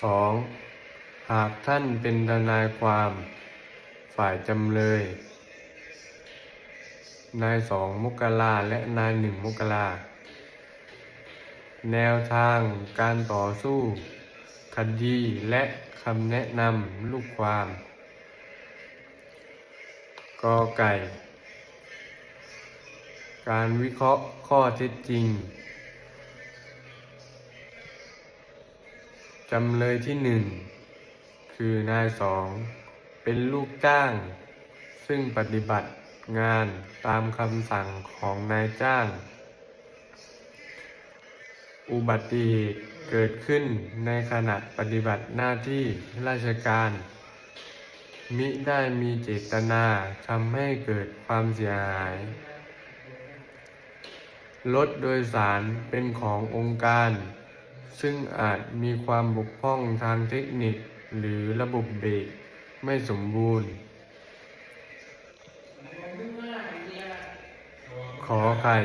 2. หากท่านเป็นทนายความฝ่ายจำเลย นายสองมกราและนายหนึ่งมกราแนวทางการต่อสู้ คดีและคำแนะนำลูกความกอไก่ การวิเคราะห์ข้อเท็จจริง จำเลยที่หนึ่งคือนายสองเป็นลูกจ้าง ซึ่งปฏิบัติงานตามคำสั่งของนายจ้าง อุบัติเหตุเกิดขึ้นในขณะปฏิบัติหน้าที่ราชการ มิได้มีเจตนาทำให้เกิดความเสียหาย รถโดยสารเป็นขององค์การ ซึ่งอาจมีความบกพร่องทางเทคนิคหรือระบบเบรกไม่สมบูรณ์ ขอไข่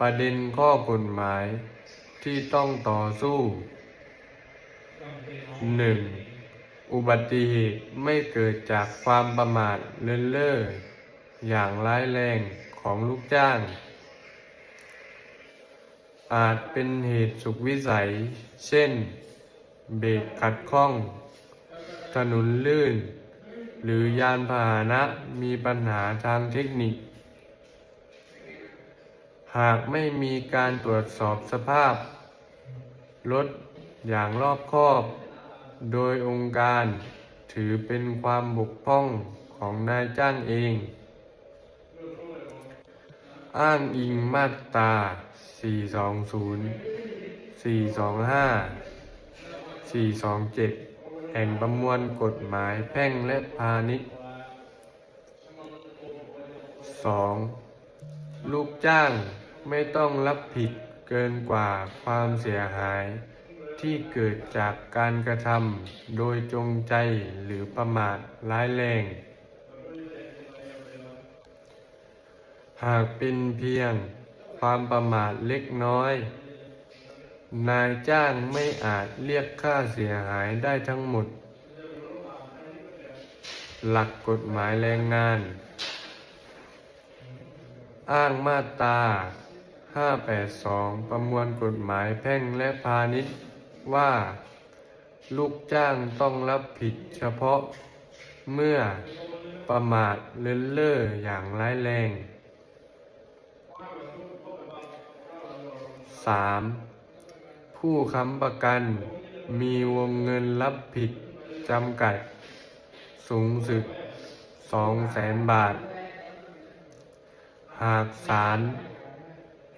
ประเด็นข้อกฎหมายที่ต้องต่อสู้ 1. อุบัติเหตุไม่เกิดจากความประมาทเลินเล่ออย่างร้ายแรงของลูกจ้าง อาจเป็นเหตุสุขวิสัย เช่น เบรกขัดข้อง ถนนลื่น หรือยานพาหนะมีปัญหาทางเทคนิค หากไม่มีการตรวจสอบสภาพ รถอย่างรอบคอบ โดยองค์การถือเป็นความบกพร่องของนายจ้างเอง อ้างอิงมาตรา 420 425 427 แห่งประมวลกฎหมายแพ่งและพาณิชย์ 2. ลูกจ้างไม่ต้องรับผิดเกินกว่าความเสียหายที่เกิดจากการกระทำโดยจงใจหรือประมาทร้ายแรง หากเป็นเพียงความประมาทเล็กน้อย นายจ้างไม่อาจเรียกค่าเสียหายได้ทั้งหมด หลักกฎหมายแรงงาน อ้างมาตรา 582 ประมวลกฎหมายแพ่งและพาณิชย์ว่า ลูกจ้างต้องรับผิดเฉพาะเมื่อประมาทเลินเล่ออย่างร้ายแรง 3. ผู้ค้ำประกันมีวงเงินรับผิดจำกัด สูงสุด200,000บาท หากศาล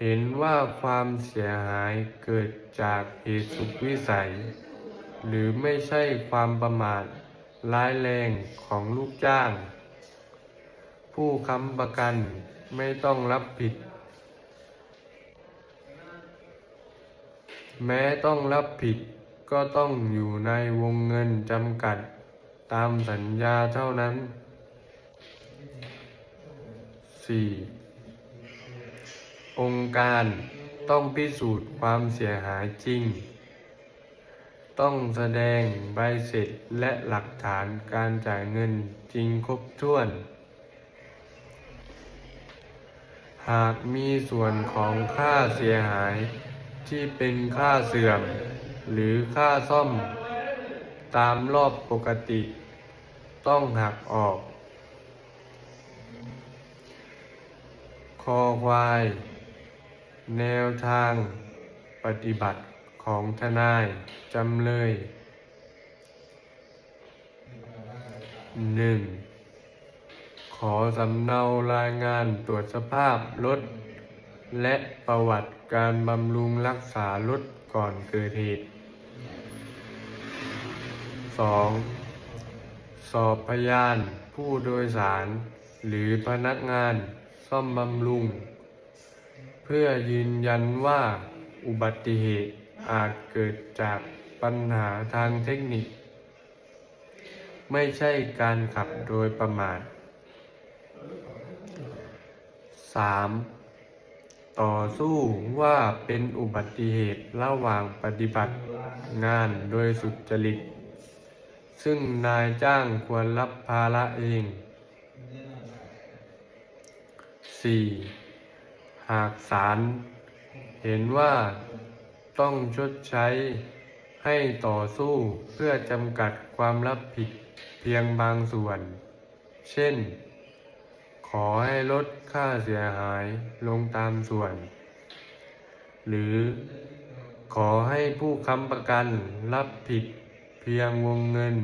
เห็นว่าความเสียหายเกิดจากเหตุสุดวิสัย หรือไม่ใช่ความประมาทร้ายแรงของลูกจ้าง ผู้ค้ำประกันไม่ต้องรับผิด แม้ต้องรับผิดก็ต้องอยู่ในวงเงินจำกัด ตามสัญญาเท่านั้น 4. องค์การต้องพิสูจน์ความเสียหายจริง ต้องแสดงใบเสร็จและหลักฐานการจ่ายเงินจริงครบถ้วน หากมีส่วนของค่าเสียหาย ที่เป็นค่าเสื่อม หรือค่าซ่อม ตามรอบปกติ ต้องหักออก คอควาย แนวทางปฏิบัติของทนายจำเลย 1. ขอสำเนารายงานตรวจสภาพรถ และประวัติการบำรุงรักษารถก่อนเกิดเหตุ 2. สอบพยานผู้โดยสาร หรือพนักงานซ่อมบำรุง เพื่อยืนยันว่าอุบัติเหตุอาจเกิดจากปัญหาทางเทคนิค ไม่ใช่การขับโดยประมาท 3. ต่อสู้ว่าเป็นอุบัติเหตุระหว่างปฏิบัติงานโดยสุจริต ซึ่งนายจ้างควรรับภาระเอง 4. หากศาลเห็นว่าต้องชดใช้ให้ต่อสู้เพื่อจำกัดความรับผิดเพียงบางส่วน เช่น ขอให้ลด ค่าเสียหายลงตามส่วน หรือขอให้ผู้ค้ำประกันรับผิดเพียงวงเงิน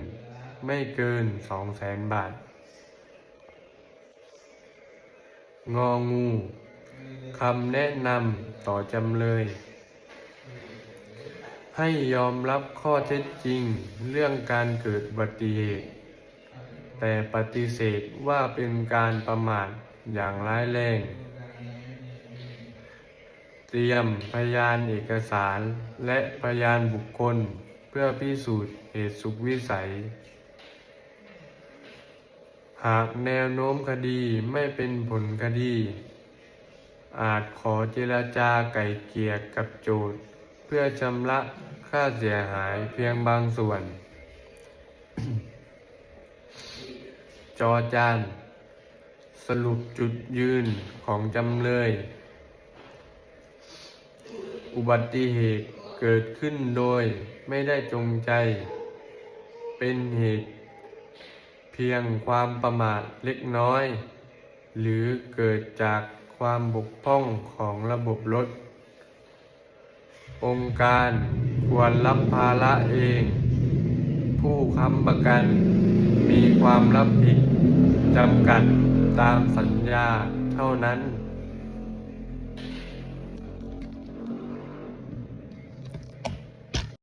ไม่เกิน200,000บาท งองูคำแนะนำต่อจำเลย ให้ยอมรับข้อเท็จจริงเรื่องการเกิดอุบัติเหตุ แต่ปฏิเสธว่าเป็นการประมาท อย่างร้ายแรง เตรียมพยานเอกสารและพยานบุคคลเพื่อพิสูจน์เหตุสุขวิสัย หากแนวโน้มคดีไม่เป็นผลคดี อาจขอเจรจาไก่เกี่ยกับโจทย์ เพื่อชำระค่าเสียหายเพียงบางส่วน จอจาน สรุปจุดยืนของจำเลย อุบัติเหตุเกิดขึ้นโดยไม่ได้จงใจ เป็นเหตุเพียงความประมาทเล็กน้อย หรือเกิดจากความบกพร่องของระบบรถ องค์การควรรับภาระเอง ผู้ค้ำประกันมีความรับผิดจำกัด ตามสัญญาเท่านั้น